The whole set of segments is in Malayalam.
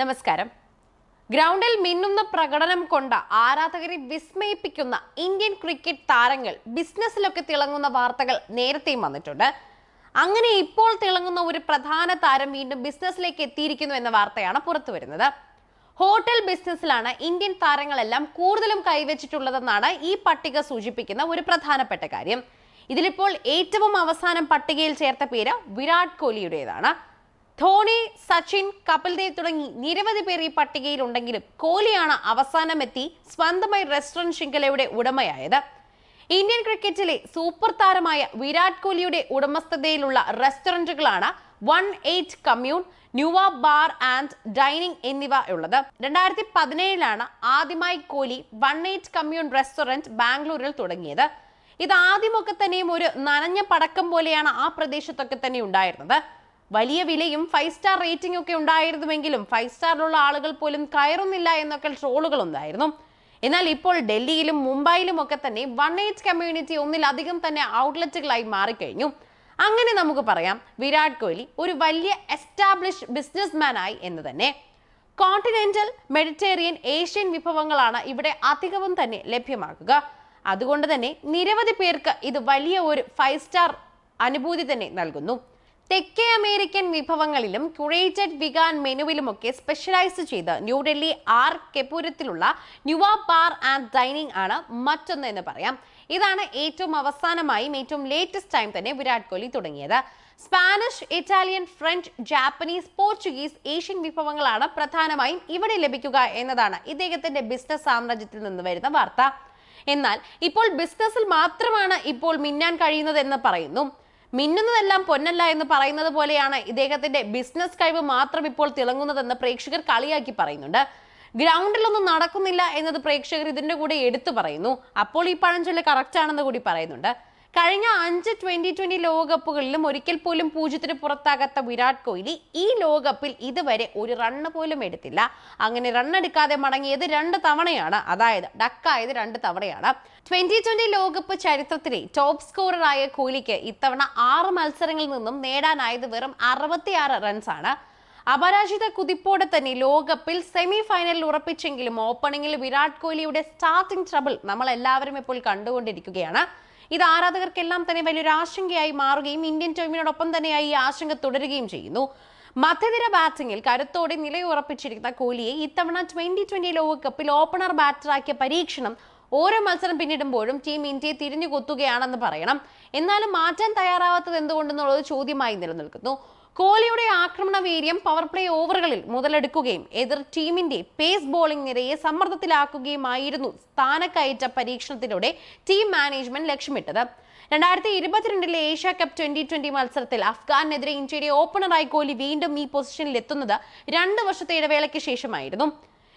നമസ്കാരം. ഗ്രൗണ്ടിൽ മിന്നുന്ന പ്രകടനം കൊണ്ട് ആരാധകരെ വിസ്മയിപ്പിക്കുന്ന ഇന്ത്യൻ ക്രിക്കറ്റ് താരങ്ങൾ ബിസിനസ്സിലൊക്കെ തിളങ്ങുന്ന വാർത്തകൾ നേരത്തെയും വന്നിട്ടുണ്ട്. അങ്ങനെ ഇപ്പോൾ തിളങ്ങുന്ന ഒരു പ്രധാന താരം വീണ്ടും ബിസിനസ്സിലേക്ക് എത്തിയിരിക്കുന്നു എന്ന വാർത്തയാണ് പുറത്തു വരുന്നത്. ഹോട്ടൽ ബിസിനസ്സിലാണ് ഇന്ത്യൻ താരങ്ങളെല്ലാം കൂടുതലും കൈവച്ചിട്ടുള്ളതെന്നാണ് ഈ പട്ടിക സൂചിപ്പിക്കുന്ന ഒരു പ്രധാനപ്പെട്ട കാര്യം. ഇതിലിപ്പോൾ ഏറ്റവും അവസാനം പട്ടികയിൽ ചേർത്ത പേര് വിരാട് കോഹ്ലിയുടേതാണ്. ധോണി സച്ചിൻ കപിൽ ദേവ് തുടങ്ങി നിരവധി പേർ ഈ പട്ടികയിൽ ഉണ്ടെങ്കിലും കോഹ്ലിയാണ് അവസാനം എത്തി സ്വന്തമായി റെസ്റ്റോറന്റ് ശൃംഖലയുടെ ഉടമയായത്. ഇന്ത്യൻ ക്രിക്കറ്റിലെ സൂപ്പർ താരമായ വിരാട് കോഹ്ലിയുടെ ഉടമസ്ഥതയിലുള്ള റെസ്റ്റോറന്റുകളാണ് one eight commune nueva bar and dining എന്നിവ ഉള്ളത്. രണ്ടായിരത്തി പതിനേഴിലാണ് ആദ്യമായി Kohli one eight commune restaurant ബാംഗ്ലൂരിൽ തുടങ്ങിയത്. ഇത് ആദ്യമൊക്കെ തന്നെയും ഒരു നനഞ്ഞ പടക്കം പോലെയാണ് ആ പ്രദേശത്തൊക്കെ തന്നെ ഉണ്ടായിരുന്നത്. വലിയ വിലയും ഫൈവ് സ്റ്റാർ റേറ്റിംഗ് ഒക്കെ ഉണ്ടായിരുന്നുവെങ്കിലും ഫൈവ് സ്റ്റാറിലുള്ള ആളുകൾ പോലും കയറുന്നില്ല എന്നൊക്കെ ട്രോളുകൾ ഉണ്ടായിരുന്നു. എന്നാൽ ഇപ്പോൾ ഡൽഹിയിലും മുംബൈയിലും ഒക്കെ തന്നെ വൺ എയ്റ്റ് കമ്മ്യൂണിറ്റി ഒന്നിലധികം തന്നെ ഔട്ട്ലെറ്റുകളായി മാറിക്കഴിഞ്ഞു. അങ്ങനെ നമുക്ക് പറയാം വിരാട് കോഹ്ലി ഒരു വലിയ എസ്റ്റാബ്ലിഷ് ബിസിനസ്മാൻ ആയി എന്ന് തന്നെ. കോണ്ടിനെന്റൽ മെഡിറ്റേറിയൻ ഏഷ്യൻ വിഭവങ്ങളാണ് ഇവിടെ അധികവും തന്നെ ലഭ്യമാക്കുക. അതുകൊണ്ട് തന്നെ നിരവധി പേർക്ക് ഇത് വലിയ ഒരു ഫൈവ് സ്റ്റാർ അനുഭൂതി തന്നെ നൽകുന്നു. തെക്കേ അമേരിക്കൻ വിഭവങ്ങളിലും ക്യൂറേറ്റഡ് വിഗാൻ മെനുവിലുമൊക്കെ സ്പെഷ്യലൈസ് ചെയ്ത് ന്യൂഡൽഹി ആർ കെപൂരത്തിലുള്ള ന്യൂവാ ബാർ ആൻഡ് ഡൈനിങ് ആണ് മറ്റൊന്ന് എന്ന് പറയാം. ഇതാണ് ഏറ്റവും അവസാനമായും ഏറ്റവും ലേറ്റസ്റ്റ് ടൈം തന്നെ വിരാട് കോഹ്ലി തുടങ്ങിയത്. Spanish Italian French Japanese Portuguese Asian വിഭവങ്ങളാണ് പ്രധാനമായും ഇവിടെ ലഭിക്കുക എന്നതാണ് ഇദ്ദേഹത്തിന്റെ ബിസിനസ് സാമ്രാജ്യത്തിൽ നിന്ന് വരുന്ന വാർത്ത. എന്നാൽ ഇപ്പോൾ ബിസിനസ്സിൽ മാത്രമാണ് ഇപ്പോൾ മിന്നാൻ കഴിയുന്നത് എന്ന് പറയുന്നു. മിന്നുന്നതെല്ലാം പൊന്നല്ല എന്ന് പറയുന്നത് പോലെയാണ് ഇദ്ദേഹത്തിന്റെ ബിസിനസ് കഴിവ് മാത്രം ഇപ്പോൾ തിളങ്ങുന്നതെന്ന് പ്രേക്ഷകർ കളിയാക്കി പറയുന്നുണ്ട്. ഗ്രൗണ്ടിലൊന്നും നടക്കുന്നില്ല എന്നത് പ്രേക്ഷകർ ഇതിന്റെ കൂടെ എടുത്തു പറയുന്നു. അപ്പോൾ ഈ പഴഞ്ചൊല്ല് കറക്റ്റ് ആണെന്ന് കൂടി പറയുന്നുണ്ട്. കഴിഞ്ഞ അഞ്ച് ട്വന്റി ട്വന്റി ലോകകപ്പുകളിലും ഒരിക്കൽ പോലും പൂജ്യത്തിന് പുറത്താകാത്ത വിരാട് കോഹ്ലി ഈ ലോകകപ്പിൽ ഇതുവരെ ഒരു റണ്ണ് പോലും എടുത്തില്ല. അങ്ങനെ റണ്ണെടുക്കാതെ മടങ്ങിയത് രണ്ട് തവണയാണ്. അതായത് ഡക്കായത് രണ്ട് തവണയാണ്. ട്വന്റി ട്വന്റി ലോകകപ്പ് ചരിത്രത്തിലെ ടോപ്പ് സ്കോററായ കോഹ്ലിക്ക് ഇത്തവണ ആറ് മത്സരങ്ങളിൽ നിന്നും നേടാനായത് വെറും അറുപത്തിയാറ് റൺസാണ് അപരാജിത കുതിപ്പോടെ തന്നെ ലോകകപ്പിൽ സെമി ഫൈനലിൽ ഉറപ്പിച്ചെങ്കിലും ഓപ്പണിംഗിൽ വിരാട് കോഹ്ലിയുടെ സ്റ്റാർട്ടിംഗ് ട്രബിൾ നമ്മൾ എല്ലാവരും ഇപ്പോൾ കണ്ടുകൊണ്ടിരിക്കുകയാണ്. ഇത് ആരാധകർക്കെല്ലാം തന്നെ വലിയൊരു ആശങ്കയായി മാറുകയും ഇന്ത്യൻ ടീമിനോടൊപ്പം തന്നെയായി ഈ ആശങ്ക തുടരുകയും ചെയ്യുന്നു. മധ്യനിര ബാറ്റിംഗിൽ കരുത്തോടെ നിലയുറപ്പിച്ചിരിക്കുന്ന കോഹ്ലിയെ ഇത്തവണ ട്വന്റി ട്വന്റി ലോകകപ്പിൽ ഓപ്പണർ ബാറ്ററാക്കിയ പരീക്ഷണം ഓരോ മത്സരം പിന്നിടുമ്പോഴും ടീം ഇന്ത്യയെ തിരിഞ്ഞു കൊത്തുകയാണെന്ന് പറയണം. എന്നാലും മാറ്റാൻ തയ്യാറാവാത്തത് എന്തുകൊണ്ടെന്നുള്ളത് ചോദ്യമായി നിലനിൽക്കുന്നു. കോഹ്ലിയുടെ ആക്രമണ വീര്യം പവർ പ്ലേ ഓവറുകളിൽ മുതലെടുക്കുകയും എതിർ ടീമിന്റെ പേസ് ബോളിംഗ് നിരയെ സമ്മർദ്ദത്തിലാക്കുകയുമായിരുന്നു സ്ഥാനക്കയറ്റ പരീക്ഷണത്തിലൂടെ ടീം മാനേജ്മെന്റ് ലക്ഷ്യമിട്ടത്. രണ്ടായിരത്തി ഇരുപത്തിരണ്ടിലെ ഏഷ്യ കപ്പ് ട്വന്റി ട്വന്റി മത്സരത്തിൽ അഫ്ഗാനെതിരെ ഇന്ത്യയുടെ ഓപ്പണറായി കോഹ്ലി വീണ്ടും ഈ പൊസിഷനിൽ എത്തുന്നത് രണ്ട് വർഷത്തെ ഇടവേളയ്ക്ക് ശേഷമായിരുന്നു.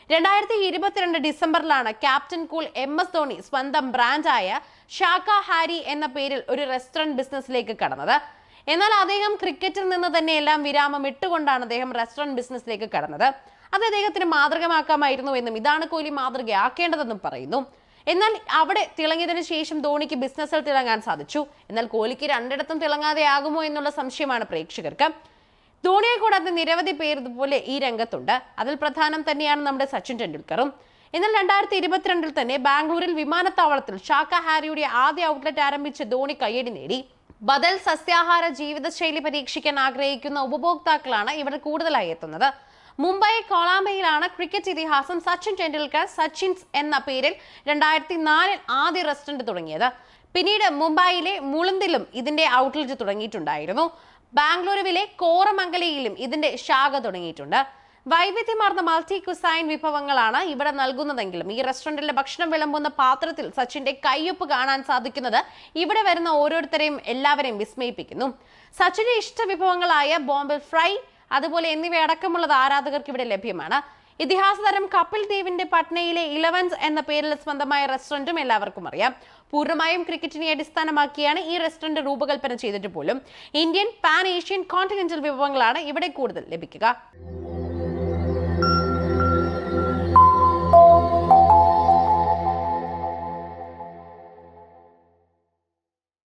രണ്ടായിരത്തി ഇരുപത്തിരണ്ട് ഡിസംബറിലാണ് captain cool M S Dhoni സ്വന്തം ബ്രാൻഡായ ഷാക്കാഹാരി എന്ന പേരിൽ ഒരു റെസ്റ്റോറന്റ് ബിസിനസ്സിലേക്ക് കടന്നത്. എന്നാൽ അദ്ദേഹം ക്രിക്കറ്റിൽ നിന്ന് തന്നെ എല്ലാം വിരാമം ഇട്ടുകൊണ്ടാണ് അദ്ദേഹം റെസ്റ്റോറന്റ് ബിസിനസ്സിലേക്ക് കടന്നത്. അത് അദ്ദേഹത്തിന് മാതൃകമാക്കാമായിരുന്നു എന്നും ഇതാണ് കോഹ്ലി മാതൃകയാക്കേണ്ടതെന്നും പറയുന്നു. എന്നാൽ അവിടെ തിളങ്ങിയതിനു ശേഷം ധോണിക്ക് ബിസിനസ്സിൽ തിളങ്ങാൻ സാധിച്ചു. എന്നാൽ കോഹ്ലിക്ക് രണ്ടിടത്തും തിളങ്ങാതെ ആകുമോ എന്നുള്ള സംശയമാണ് പ്രേക്ഷകർക്ക്. ധോണിയെ കൂടാതെ നിരവധി പേർ ഇതുപോലെ ഈ രംഗത്തുണ്ട്. അതിൽ പ്രധാനം തന്നെയാണ് നമ്മുടെ സച്ചിൻ ടെണ്ടുൽക്കറും. എന്നാൽ രണ്ടായിരത്തി ഇരുപത്തിരണ്ടിൽ തന്നെ ബാംഗ്ലൂരിൽ വിമാനത്താവളത്തിൽ ഷാക്ക ഹാരിയുടെ ആദ്യ ഔട്ട്ലെറ്റ് ആരംഭിച്ച് ധോണി കയ്യടി നേടി. ബദൽ സസ്യാഹാര ജീവിതശൈലി പരീക്ഷിക്കാൻ ആഗ്രഹിക്കുന്ന ഉപഭോക്താക്കളാണ് ഇവിടെ കൂടുതലായി എത്തുന്നത്. മുംബൈ കൊളാംബയിലാണ് ക്രിക്കറ്റ് ഇതിഹാസം സച്ചിൻ ടെണ്ടുൽക്കർ സച്ചിൻസ് എന്ന പേരിൽ രണ്ടായിരത്തി നാലിൽ ആദ്യ റെസ്റ്റോറന്റ് തുടങ്ങിയത്. പിന്നീട് മുംബൈയിലെ മുളുന്തിലും ഇതിന്റെ ഔട്ട്ലെറ്റ് തുടങ്ങിയിട്ടുണ്ടായിരുന്നു. ബാംഗ്ലൂരുവിലെ കോറമംഗലയിലും ഇതിന്റെ ശാഖ തുടങ്ങിയിട്ടുണ്ട്. വൈവിധ്യമാർന്ന മൾട്ടി കുസൈൻ വിഭവങ്ങളാണ് ഇവിടെ നൽകുന്നതെങ്കിലും ഈ റെസ്റ്റോറന്റിലെ ഭക്ഷണം വിളമ്പുന്ന പാത്രത്തിൽ സച്ചിന്റെ കയ്യൊപ്പ് കാണാൻ സാധിക്കുന്നത് ഇവിടെ വരുന്ന ഓരോരുത്തരെയും എല്ലാവരെയും വിസ്മയിപ്പിക്കുന്നു. സച്ചിന്റെ ഇഷ്ട വിഭവങ്ങളായ ബോംബെ ഫ്രൈ അതുപോലെ എന്നിവയടക്കമുള്ളത് ആരാധകർക്ക് ഇവിടെ ലഭ്യമാണ്. ഇതിഹാസ താരം കപിൽ ദേവിന്റെ പട്നയിലെ ഇലവൻസ് എന്ന പേരിൽ സ്വന്തമായ റെസ്റ്റോറന്റും എല്ലാവർക്കും അറിയാം. പൂർണമായും ക്രിക്കറ്റിനെ അടിസ്ഥാനമാക്കിയാണ് ഈ റെസ്റ്റോറന്റ് രൂപകൽപ്പന ചെയ്തിട്ട് പോലും. ഇന്ത്യൻ പാൻ ഏഷ്യൻ കോണ്ടിനെന്റൽ വിഭവങ്ങളാണ് ഇവിടെ കൂടുതൽ ലഭിക്കുക.